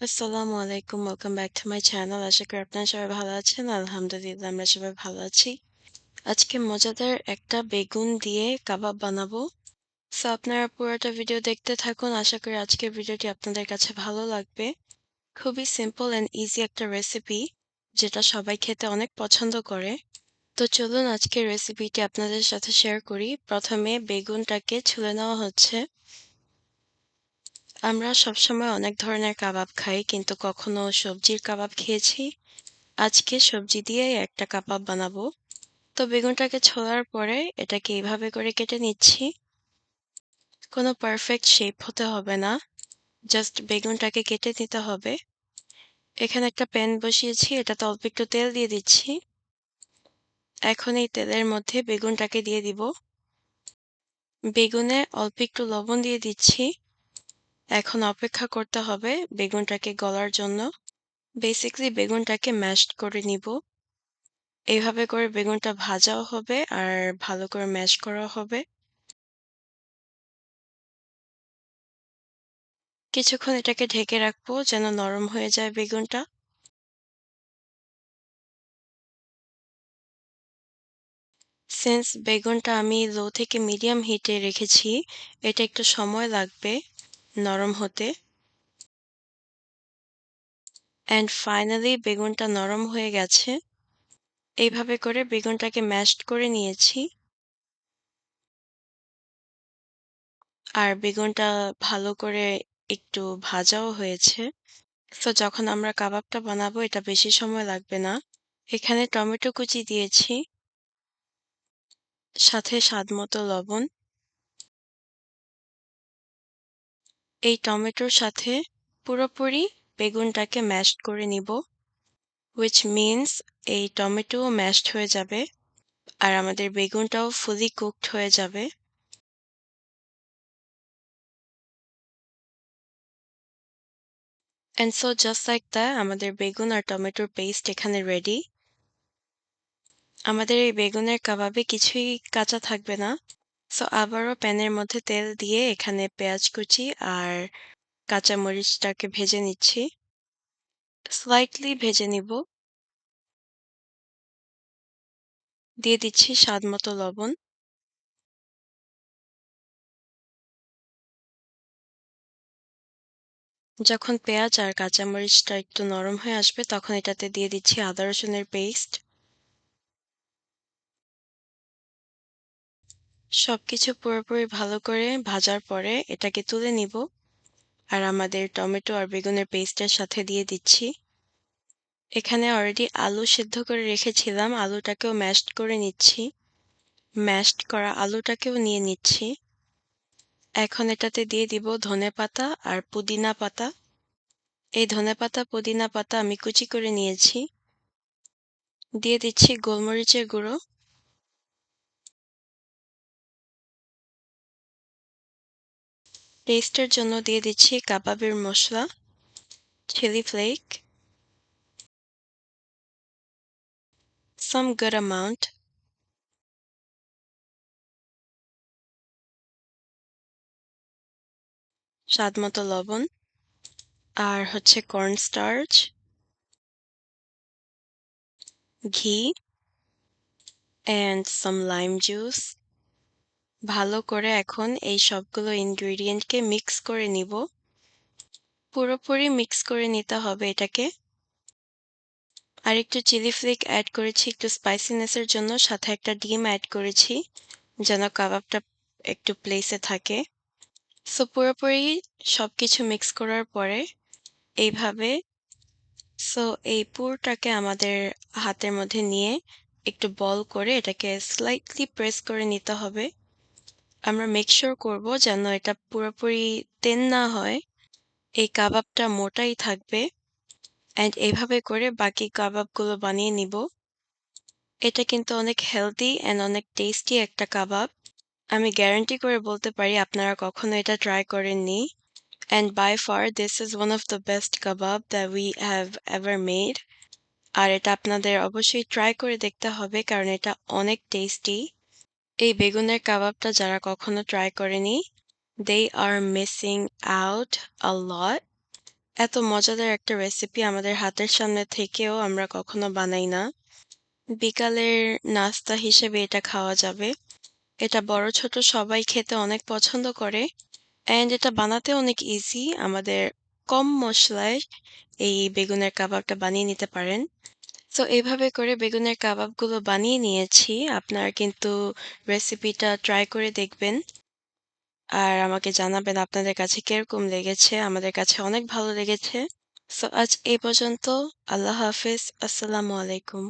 আসসালামু আলাইকুম। Welcome back to my channel. আশা করি আপনারা সবাই ভালো আছেন। আলহামদুলিল্লাহ, আমরা সবাই ভালো আছি। আজকে মজাদার একটা বেগুন দিয়ে কাবাব বানাবো। সো আপনারা পুরোটা ভিডিও দেখতে থাকুন। আশা করি আজকের ভিডিওটি আপনাদের কাছে ভালো লাগবে। খুবই সিম্পল অ্যান্ড ইজি একটা রেসিপি যেটা সবাই খেতে অনেক পছন্দ করে। তো চলুন আজকের রেসিপিটি আপনাদের সাথে শেয়ার করি। প্রথমে বেগুনটাকে ছুলে নেওয়া হচ্ছে। আমরা সবসময় অনেক ধরনের কাবাব খাই, কিন্তু কখনো সবজির কাবাব খেয়েছি। আজকে সবজি দিয়েই একটা কাবাব বানাবো। তো বেগুনটাকে ছোলার পরে এটাকে এইভাবে করে কেটে নিচ্ছি। কোনো পারফেক্ট শেপ হতে হবে না জাস্ট বেগুনটাকে কেটে নিতে হবে। এখানে একটা প্যান বসিয়েছি, এটাতে অল্প একটু তেল দিয়ে দিচ্ছি। এখন এই তেলের মধ্যে বেগুনটাকে দিয়ে দিব। বেগুনে অল্প একটু লবণ দিয়ে দিচ্ছি। এখন অপেক্ষা করতে হবে বেগুনটাকে গলার জন্য। বেসিকলি বেগুনটাকে ম্যাশড করে নিব। এইভাবে করে বেগুনটা ভাজাও হবে আর ভালো করে ম্যাশ করাও হবে। কিছুক্ষণ এটাকে ঢেকে রাখব যেন নরম হয়ে যায় বেগুনটা। সিন্স বেগুনটা আমি লো থেকে মিডিয়াম হিটে রেখেছি, এটা একটু সময় লাগবে। নরম হতে। অ্যান্ড ফাইনালি বেগুনটা নরম হয়ে গেছে। এইভাবে করে বেগুনটাকে ম্যাশড করে নিয়েছি। আর বেগুনটা ভালো করে একটু ভাজাও হয়েছে। তো যখন আমরা কাবাবটা বানাবো, এটা বেশি সময় লাগবে না। এখানে টমেটো কুচি দিয়েছি। সাথে স্বাদ মতো লবণ। এই টমেটোর সাথে পুরোপুরি বেগুনটাকে ম্যাশড করে নিব উইচ মিনস এই টমেটোও ম্যাশড হয়ে যাবে আর আমাদের বেগুনটাও ফুলি কুকড হয়ে যাবে। And so just like that আমাদের বেগুন আর টমেটোর পেস্ট এখানে রেডি আমাদের এই বেগুনের কাবাবে কিছুই কাঁচা থাকবে না। সো আবারও প্যানের মধ্যে তেল দিয়ে এখানে পেঁয়াজ কুচি আর কাঁচা মরিচটাকে ভেজে নিচ্ছি। স্লাইটলি ভেজে নিব। দিয়ে দিচ্ছি স্বাদ মতো লবণ। যখন পেঁয়াজ আর কাঁচামরিচটা একটু নরম হয়ে আসবে, তখন এটাতে দিয়ে দিচ্ছি আদা রসুনের পেস্ট সবকিছু পুরোপুরি ভালো করে ভাজার পরে এটাকে তুলে নিব। আর আমাদের টমেটো আর বেগুনের পেস্টের সাথে দিয়ে দিচ্ছি। এখানে অলরেডি আলু সিদ্ধ করে রেখেছিলাম, আলুটাকেও ম্যাশড করে নিচ্ছি। ম্যাশড করা আলুটাকেও নিয়ে নিচ্ছি। এখন এটাতে দিয়ে দিব ধনে পাতা আর পুদিনা পাতা। এই ধনে পাতা, পুদিনা পাতা আমি কুচি করে নিয়েছি। দিয়ে দিচ্ছি গোলমরিচের গুঁড়ো। টেস্টের জন্য দিয়ে দিচ্ছি কাবাবের মশলা chili flake some good amount, স্বাদ মতো লবণ, আর হচ্ছে কর্ন স্টার্চ ঘি অ্যান্ড সাম লাইম জুস ভালো করে এখন এই সবগুলো ইনগ্রিডিয়েন্টকে মিক্স করে নিব। পুরোপুরি মিক্স করে নিতে হবে এটাকে। আর একটু চিলি ফ্লেক অ্যাড করেছি, একটু স্পাইসিনেসের জন্য, সাথে একটা ডিম অ্যাড করেছি, যেন কাবাবটা একটু প্লেসে থাকে। সো পুরোপুরি সব কিছু মিক্স করার পরে এইভাবে সো এই পুরটাকে আমাদের হাতের মধ্যে নিয়ে একটু বল করে এটাকে স্লাইটলি প্রেস করে নিতে হবে। আমরা মেকশোর করব যেন এটা পুরোপুরি তেন না হয়। এই কাবাবটা মোটাই থাকবে। অ্যান্ড এইভাবে করে বাকি কাবাবগুলো বানিয়ে নিব। এটা কিন্তু অনেক হেলদি অ্যান্ড অনেক টেস্টি একটা কাবাব। আমি গ্যারান্টি করে বলতে পারি, আপনারা কখনো এটা ট্রাই করেননি। And by far this is one of the best kebab the we have ever made আর এটা আপনাদের অবশ্যই ট্রাই করে দেখতে হবে, কারণ এটা অনেক টেস্টি এই বেগুনের কাবাবটা যারা কখনো ট্রাই করেনি they are missing out a lot এত মজাদার একটা রেসিপি আমাদের হাতের সামনে থেকেও আমরা কখনো বানাই না। বিকালের নাস্তা হিসেবে এটা খাওয়া যাবে। এটা বড়-ছোট সবাই খেতে অনেক পছন্দ করে অ্যান্ড এটা বানাতে অনেক ইজি। আমাদের কম মশলায় এই বেগুনের কাবাবটা বানিয়ে নিতে পারেন। সো এইভাবে করে বেগুনের কাবাবগুলো বানিয়ে নিয়েছি। আপনারা কিন্তু রেসিপিটা ট্রাই করে দেখবেন। আর আমাকে জানাবেন আপনাদের কাছে কীরকম লেগেছে। আমাদের কাছে অনেক ভালো লেগেছে। সো আজ এই পর্যন্ত। আল্লাহ হাফেজ। আসসালামু আলাইকুম।